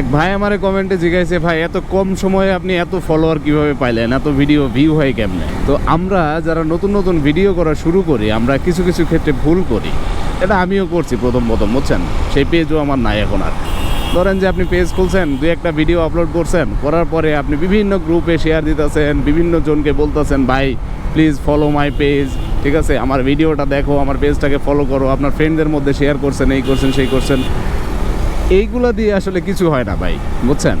এক ভাই আমারে কমেন্টে জিজ্ঞাসা, ভাই, এত কম সময়ে আপনি এত ফলোয়ার কীভাবে পাইলেন? এত ভিডিও ভিউ হয় কেমনে? তো আমরা যারা নতুন নতুন ভিডিও করা শুরু করি, আমরা কিছু কিছু ক্ষেত্রে ভুল করি। এটা আমিও করছি প্রথম প্রথম, বুঝছেন? সেই পেজও আমার নাই এখন আর। ধরেন যে আপনি পেজ খুলছেন, দুই একটা ভিডিও আপলোড করছেন, করার পরে আপনি বিভিন্ন গ্রুপে শেয়ার দিতেছেন, বিভিন্ন জনকে বলতেছেন, ভাই প্লিজ ফলো মাই পেজ ঠিক আছে? আমার ভিডিওটা দেখো, আমার পেজটাকে ফলো করো। আপনার ফ্রেন্ডদের মধ্যে শেয়ার করছেন, এই করছেন, সেই করছেন। এইগুলো দিয়ে আসলে কিছু হয় না ভাই, বুঝছেন?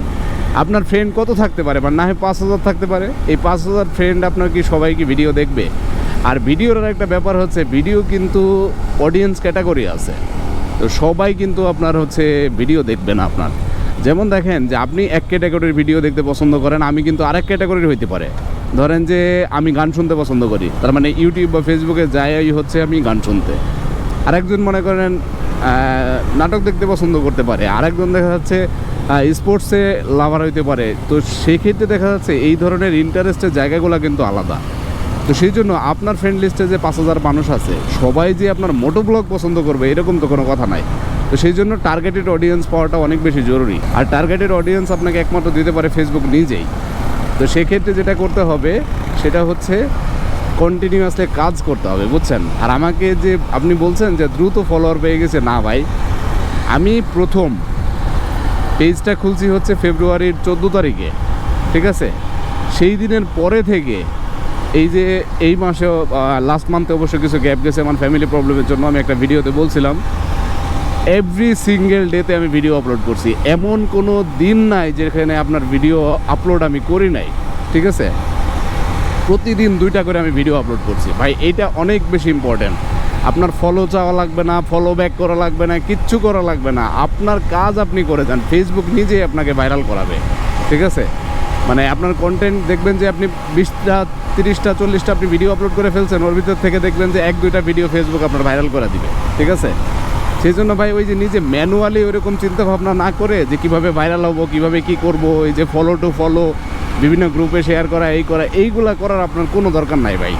আপনার ফ্রেন্ড কত থাকতে পারে? বা না হয় পাঁচ হাজার থাকতে পারে। এই পাঁচ হাজার ফ্রেন্ড আপনার কি সবাই কি ভিডিও দেখবে? আর ভিডিওর একটা ব্যাপার হচ্ছে ভিডিও কিন্তু অডিয়েন্স ক্যাটাগরি আছে। তো সবাই কিন্তু আপনার হচ্ছে ভিডিও দেখবে না আপনার। যেমন দেখেন যে আপনি এক ক্যাটাগরির ভিডিও দেখতে পছন্দ করেন, আমি কিন্তু আরেক ক্যাটাগরির হইতে পারে। ধরেন যে আমি গান শুনতে পছন্দ করি। তার মানে ইউটিউব বা ফেসবুকে যাই হচ্ছে আমি গান শুনতে। আরেকজন মনে করেন নাটক দেখতে পছন্দ করতে পারে। আরেকজন দেখা যাচ্ছে স্পোর্টসে লাভার হইতে পারে। তো সেক্ষেত্রে দেখা যাচ্ছে এই ধরনের ইন্টারেস্টের জায়গাগুলো কিন্তু আলাদা। তো সেই জন্য আপনার ফ্রেন্ড লিস্টে যে পাঁচ হাজার মানুষ আছে, সবাই যে আপনার মোটো ব্লগ পছন্দ করবে, এরকম তো কোনো কথা নাই। তো সেই জন্য টার্গেটেড অডিয়েন্স পাওয়াটা অনেক বেশি জরুরি। আর টার্গেটেড অডিয়েন্স আপনাকে একমাত্র দিতে পারে ফেসবুক নিজেই। তো সেক্ষেত্রে যেটা করতে হবে, সেটা হচ্ছে কন্টিনিউয়াসলি কাজ করতে হবে, বুঝছেন? আর আমাকে যে আপনি বলছেন যে দ্রুত ফলোয়ার পেয়ে গেছে, না ভাই। আমি প্রথম পেজটা খুলছি হচ্ছে ফেব্রুয়ারির চোদ্দ তারিখে, ঠিক আছে? সেই দিনের পরে থেকে এই যে এই মাসে লাস্ট মান্থে অবশ্য কিছু গ্যাপ গেছে, আমার ফ্যামিলি প্রবলেমের জন্য আমি একটা ভিডিওতে বলছিলাম। এভরি সিঙ্গেল ডেতে আমি ভিডিও আপলোড করছি। এমন কোনো দিন নাই যেখানে আপনার ভিডিও আপলোড আমি করি নাই, ঠিক আছে? প্রতিদিন দুইটা করে আমি ভিডিও আপলোড করছি। ভাই, এইটা অনেক বেশি ইম্পর্ট্যান্ট আপনার ফলো চাওয়া লাগবে না ফলো ব্যাক করা লাগবে না, কিচ্ছু করা লাগবে না। আপনার কাজ আপনি করে যান ফেসবুক নিজেই আপনাকে ভাইরাল করাবে। ঠিক আছে? মানে আপনার কন্টেন্ট দেখবেন যে আপনি বিশটা, তিরিশটা, চল্লিশটা আপনি ভিডিও আপলোড করে ফেলছেন, ওর ভিতর থেকে দেখবেন যে এক, দুইটা ভিডিও ফেসবুক আপনার ভাইরাল করে দিবে। ঠিক আছে? সেই জন্য ভাই, ওই যে নিজে ম্যানুয়ালি ওইরকম চিন্তা ভাবনা না করে যে কীভাবে ভাইরাল হব, কীভাবে কি করব এই যে ফলো টু ফলো বিভিন্ন গ্রুপে শেয়ার করা, এই করা, এইগুলা করার আপনার কোনো দরকার নাই ভাই।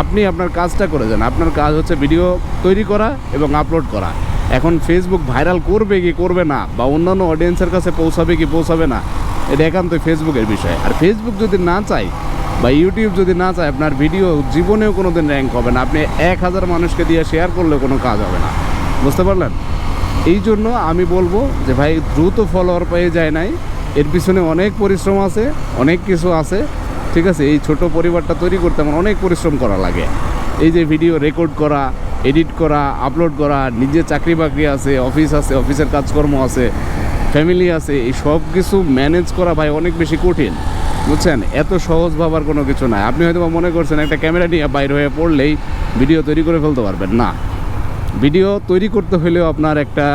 আপনি আপনার কাজটা করে যান আপনার কাজ হচ্ছে ভিডিও তৈরি করা এবং আপলোড করা। এখন ফেসবুক ভাইরাল করবে কি করবে না বা অন্যান্য অডিয়েন্সের কাছে পৌঁছাবে কি পৌঁছাবে না, এটা একান্তই ফেসবুকের বিষয়। আর ফেসবুক যদি না চায় বা ইউটিউব যদি না চায়, আপনার ভিডিও জীবনেও কোনো দিন র্যাঙ্ক হবে না। আপনি এক হাজার মানুষকে দিয়ে শেয়ার করলেও কোনো কাজ হবে না। বুঝতে পারলেন? এই জন্য আমি বলব যে ভাই, দ্রুত ফলোয়ার পেয়ে যায় নাই। এর পিছনে অনেক পরিশ্রম আছে, অনেক কিছু আছে, ঠিক আছে? এই ছোট পরিবারটা তৈরি করতে আমার অনেক পরিশ্রম করা লাগে। এই যে ভিডিও রেকর্ড করা এডিট করা আপলোড করা, নিজে চাকরি বাকরি আছে অফিস আছে অফিসের কাজকর্ম আছে ফ্যামিলি আছে, এই সব কিছু ম্যানেজ করা ভাই অনেক বেশি কঠিন, বুঝছেন? এত সহজ ভাবার কোনো কিছু নাই। আপনি হয়তো মনে করছেন, একটা ক্যামেরা নিয়ে বাইরে হয়ে পড়লেই ভিডিও তৈরি করে ফেলতে পারবেন। না ভিডিও তৈরি করতে হলেও আপনার একটা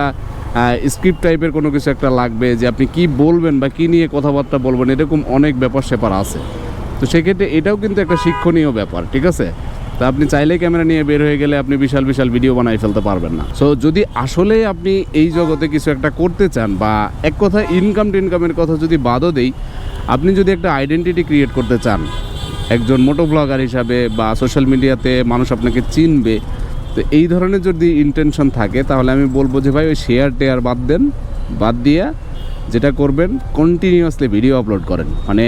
স্ক্রিপ্ট টাইপের কোনো কিছু একটা লাগবে যে আপনি কি বলবেন বা কি নিয়ে কথাবার্তা বলবেন, এরকম অনেক ব্যাপার স্যাপার আছে। তো সেক্ষেত্রে এটাও কিন্তু একটা শিক্ষণীয় ব্যাপার, ঠিক আছে? তা আপনি চাইলে ক্যামেরা নিয়ে বের হয়ে গেলে আপনি বিশাল বিশাল ভিডিও বানাই ফেলতে পারবেন না। সো যদি আসলে আপনি এই জগতে কিছু একটা করতে চান বা এক কথা ইনকাম টিনকামের কথা যদি বাদও দেই, আপনি যদি একটা আইডেন্টিটি ক্রিয়েট করতে চান, একজন মোটো ব্লগার হিসাবে বা সোশ্যাল মিডিয়াতে মানুষ আপনাকে চিনবে তো এই ধরনের যদি ইন্টেনশন থাকে, তাহলে আমি বলব যে ভাই ওই শেয়ার টেয়ার বাদ দেন, বাদ দিয়ে যেটা করবেন কন্টিনিউয়াসলি ভিডিও আপলোড করেন। মানে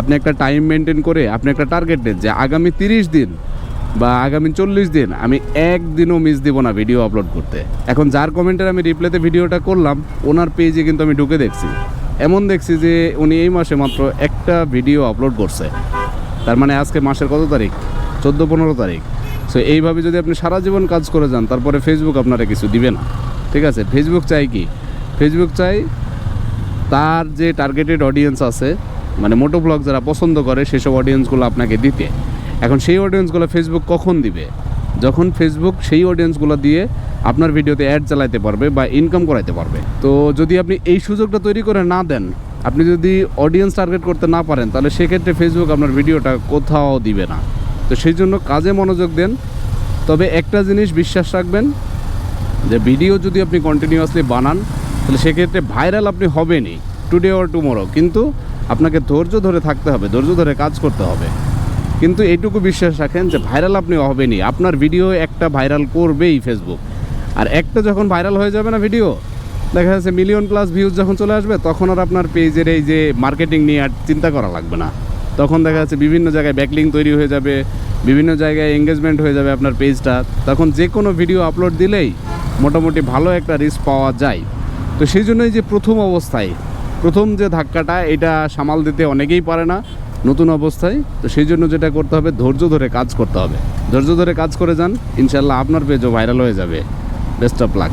আপনি একটা টাইম মেনটেন করে, আপনি একটা টার্গেট দেন যে আগামী তিরিশ দিন বা আগামী চল্লিশ দিন আমি একদিনও মিস দিব না ভিডিও আপলোড করতে। এখন যার কমেন্টের আমি রিপ্লাইতে ভিডিওটা করলাম, ওনার পেজে কিন্তু আমি ঢুকে দেখছি। এমন দেখছি যে উনি এই মাসে মাত্র একটা ভিডিও আপলোড করছে। তার মানে আজকে মাসের কত তারিখ? চোদ্দ, পনেরো তারিখ। সো এইভাবে যদি আপনি সারা জীবন কাজ করে যান, তারপরে ফেসবুক আপনারা কিছু দিবে না। ঠিক আছে? ফেসবুক চাই কি? ফেসবুক চাই তার যে টার্গেটেড অডিয়েন্স আছে মানে মোটো ব্লগ যারা পছন্দ করে, সেসব অডিয়েন্সগুলো আপনাকে দিতে। এখন সেই অডিয়েন্সগুলো ফেসবুক কখন দিবে? যখন ফেসবুক সেই অডিয়েন্সগুলো দিয়ে আপনার ভিডিওতে অ্যাড চালাইতে পারবে বা ইনকাম করাইতে পারবে। তো যদি আপনি এই সুযোগটা তৈরি করে না দেন, আপনি যদি অডিয়েন্স টার্গেট করতে না পারেন, তাহলে সেক্ষেত্রে ফেসবুক আপনার ভিডিওটা কোথাও দিবে না। তো সেই জন্য কাজে মনোযোগ দেন। তবে একটা জিনিস বিশ্বাস রাখবেন, যে ভিডিও যদি আপনি কন্টিনিউয়াসলি বানান, তাহলে সেক্ষেত্রে ভাইরাল আপনি হবেনই টুডে অর টুমোরো কিন্তু আপনাকে ধৈর্য ধরে থাকতে হবে, ধৈর্য ধরে কাজ করতে হবে। কিন্তু এইটুকু বিশ্বাস রাখেন, যে ভাইরাল আপনি হবেনই। আপনার ভিডিও একটা ভাইরাল করবেই ফেসবুক আর একটা যখন ভাইরাল হয়ে যাবে না ভিডিও দেখা যাচ্ছে মিলিয়ন প্লাস ভিউজ যখন চলে আসবে, তখন আর আপনার পেজের এই যে মার্কেটিং নিয়ে আর চিন্তা করা লাগবে না। তখন দেখা যাচ্ছে বিভিন্ন জায়গায় ব্যাকলিং তৈরি হয়ে যাবে, বিভিন্ন জায়গায় এঙ্গেজমেন্ট হয়ে যাবে আপনার পেজটা তখন যে কোনো ভিডিও আপলোড দিলেই মোটামুটি ভালো একটা রিস্ক পাওয়া যায়। তো সেই জন্যই যে প্রথম অবস্থায়, প্রথম যে ধাক্কাটা, এটা সামাল দিতে অনেকেই পারে না নতুন অবস্থায়। তো সেই জন্য যেটা করতে হবে, ধৈর্য ধরে কাজ করতে হবে। ধৈর্য ধরে কাজ করে যান ইনশাল্লাহ আপনার পেজও ভাইরাল হয়ে যাবে। Best of luck